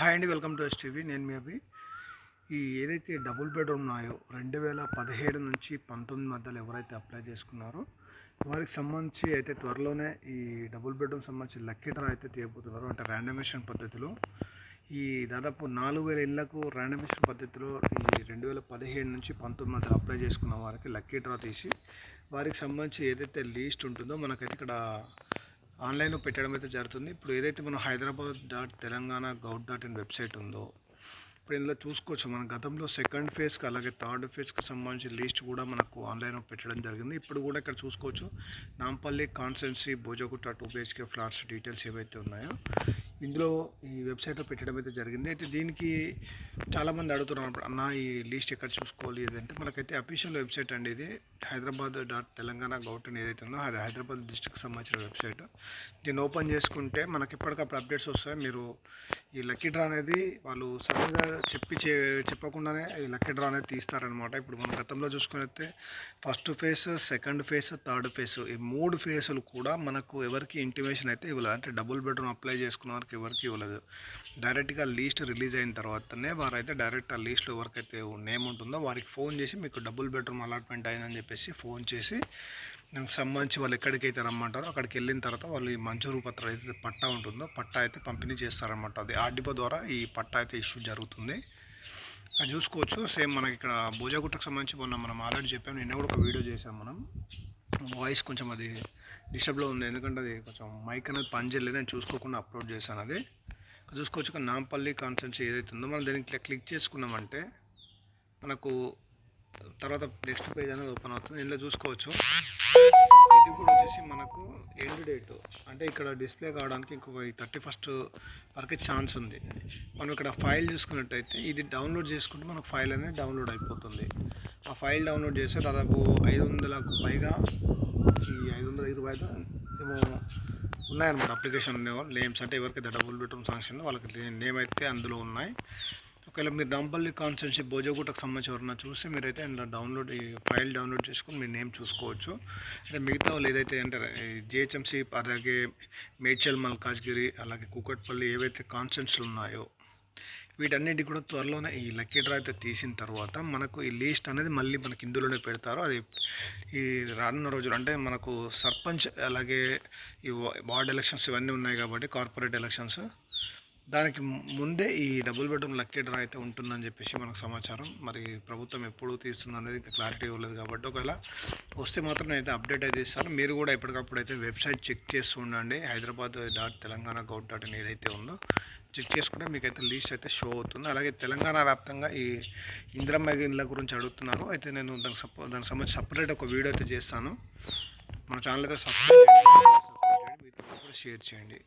Hi అండి welcome to STV నేను మీ అభి. ఈ ఏదైతే డబుల్ బెడ్రూమ్ ఉన్నాయో రెండు వేల పదిహేడు నుంచి పంతొమ్మిది మధ్యలో ఎవరైతే అప్లై చేసుకున్నారో వారికి సంబంధించి అయితే త్వరలోనే ఈ డబుల్ బెడ్రూమ్ సంబంధించి లక్కీ డ్రా అయితే తీయబోతున్నారు. అంటే ర్యాండమేషన్ పద్ధతిలో. ఈ దాదాపు నాలుగు వేల ఇళ్ళకు ర్యాండమేషన్ పద్ధతిలో ఈ రెండు వేల పదిహేడు నుంచి పంతొమ్మిది మధ్యలో అప్లై చేసుకున్న వారికి లక్కీ డ్రా తీసి వారికి సంబంధించి ఏదైతే లీస్ట్ ఉంటుందో మనకైతే ఇక్కడ ఆన్లైన్లో పెట్టడం అయితే జరుగుతుంది. ఇప్పుడు ఏదైతే మనం Hyderabad dot Telangana gov dot in website ఉందో ఇప్పుడు ఇందులో చూసుకోవచ్చు. మన గతంలో సెకండ్ ఫేజ్కి అలాగే థర్డ్ ఫేజ్కి సంబంధించిన లిస్ట్ కూడా మనకు ఆన్లైన్లో పెట్టడం జరిగింది. ఇప్పుడు కూడా ఇక్కడ చూసుకోవచ్చు. Nampally constituency Bhojagutta two BHK flats details ఏవైతే ఉన్నాయో ఇందులో ఈ వెబ్సైట్లో పెట్టడం అయితే జరిగింది. అయితే దీనికి చాలామంది అడుగుతున్నారు అన్న ఈ లిస్ట్ ఎక్కడ చూసుకోవాలి? ఏదంటే మనకైతే అఫీషియల్ వెబ్సైట్ అండి ఇది. హైదరాబాద్ డాట్ తెలంగాణ గౌట్ ఏదైతే ఉందో అది హైదరాబాద్ డిస్ట్రిక్ట్ సంబంధించిన వెబ్సైట్. దీన్ని ఓపెన్ చేసుకుంటే మనకి ఎప్పటికప్పుడు అప్డేట్స్ వస్తాయి. మీరు ఈ లక్కీ డ్రా అనేది వాళ్ళు సడన్గా చెప్పి చే చెప్పకుండానే ఈ లక్కీ డ్రా అనేది తీస్తారనమాట ఇప్పుడు మనం గతంలో చూసుకునైతే first phase second phase third phase ఈ మూడు ఫేసులు కూడా మనకు ఎవరికి ఇంటిమేషన్ అయితే ఇవ్వాలి. అంటే డబుల్ బెడ్రూమ్ అప్లై చేసుకున్న వరకు ఎవరికి ఇవ్వలేదు. డైరెక్ట్గా లీస్ట్ రిలీజ్ అయిన తర్వాతనే వారైతే డైరెక్ట్ ఆ లీస్ట్లో ఎవరికైతే నేమ్ ఉంటుందో వారికి ఫోన్ చేసి మీకు డబుల్ బెడ్రూమ్ అలాట్మెంట్ అయిందని చెప్పేసి ఫోన్ చేసి నాకు సంబంధించి వాళ్ళు ఎక్కడికైతే రమ్మంటారో అక్కడికి వెళ్ళిన తర్వాత వాళ్ళు ఈ మంజూరు పత్రం అయితే పట్టా ఉంటుందో పట్టా అయితే పంపిణీ చేస్తారనమాట అది ఆర్డిపో ద్వారా ఈ పట్టా అయితే ఇష్యూ జరుగుతుంది. అది చూసుకోవచ్చు. సేమ్ మనకి ఇక్కడ భోజగుట్టకు సంబంధించి మొన్న మనం ఆల్రెడీ చెప్పాము నిన్న కూడా ఒక వీడియో చేసాం మనం. వాయిస్ కొంచెం అది డిస్టర్బ్లో ఉంది. ఎందుకంటే అది కొంచెం మైక్ అనేది పనిచేయలేదు నేను చూసుకోకుండా అప్లోడ్ చేశాను అది. చూసుకోవచ్చు నాంపల్లి కాన్సెన్సీ ఏదైతే ఉందో మనం దీనికి క్లిక్ చేసుకున్నామంటే మనకు తర్వాత నెక్స్ట్ పేజ్ అనేది ఓపెన్ అవుతుంది. ఇందులో చూసుకోవచ్చు. వచ్చేసి మనకు ఎండ్ డేట్. అంటే ఇక్కడ డిస్ప్లే కావడానికి ఇంకొక థర్టీ ఫస్ట్ వరకు ఛాన్స్ ఉంది. మనం ఇక్కడ ఫైల్ చూసుకున్నట్టయితే ఇది డౌన్లోడ్ చేసుకుంటే మనకు ఫైల్ అనేది డౌన్లోడ్ అయిపోతుంది. ఆ ఫైల్ డౌన్లోడ్ చేస్తే దాదాపు ఐదు వందలకు పైగా ఈ ఐదు వందల ఇరవై ఐదు ఏమో ఉన్నాయన్నమాట అప్లికేషన్ నేమ్స్. అంటే ఎవరికైతే డబుల్ బెడ్రూమ్ సాంక్షన్ వాళ్ళకి నేమ్ అయితే అందులో ఉన్నాయి. ఒకవేళ మీరు డంపల్లి కాన్స్టెన్సీ భోజగుట్టకు సంబంధించి ఎవరన్నా చూస్తే మీరైతే అందులో డౌన్లోడ్ ఈ ఫైల్ డౌన్లోడ్ చేసుకొని మీ నేమ్ చూసుకోవచ్చు. అంటే మిగతా వాళ్ళు ఏదైతే అంటే జిహెచ్ఎంసీ అలాగే మేడ్చల్ మల్కాజ్గిరి అలాగే కూకట్పల్లి ఏవైతే కాన్స్టెన్సీలు ఉన్నాయో వీటన్నిటి కూడా త్వరలోనే ఈ లక్కీ డ్రా అయితే తీసిన తర్వాత మనకు ఈ లిస్ట్ అనేది మళ్ళీ మనకి ఇందులోనే పెడతారు. అది ఈ రానున్న రోజులు అంటే మనకు సర్పంచ్ అలాగే ఈ వార్డ్ ఎలక్షన్స్ ఇవన్నీ ఉన్నాయి కాబట్టి కార్పొరేట్ ఎలక్షన్స్ దానికి ముందే ఈ డబుల్ బెడ్రూమ్ లక్కీ డ్రా అయితే ఉంటుందని చెప్పేసి మనకు సమాచారం. మరి ప్రభుత్వం ఎప్పుడు తీస్తుంది అనేది ఇంకా క్లారిటీ ఇవ్వలేదు కాబట్టి ఒకవేళ వస్తే మాత్రం నేనైతే అప్డేట్ అయితే ఇస్తాను. మీరు కూడా ఎప్పటికప్పుడు అయితే వెబ్సైట్ చెక్ చేస్తూ ఉండండి. Hyderabad dot Telangana gov dot in ఏదైతే ఉందో చెక్ చేసుకుంటే మీకైతే లీస్ట్ అయితే షో అవుతుంది. అలాగే తెలంగాణ వ్యాప్తంగా ఈ ఇందిరమ్మ ఇళ్ళ గురించి అడుగుతున్నారు. అయితే నేను దానికి సపో దానికి సంబంధించి సపరేట్ ఒక వీడియో అయితే చేస్తాను. మన ఛానల్ అయితే సబ్స్క్రైబ్ చేయండి మీతో షేర్ చేయండి.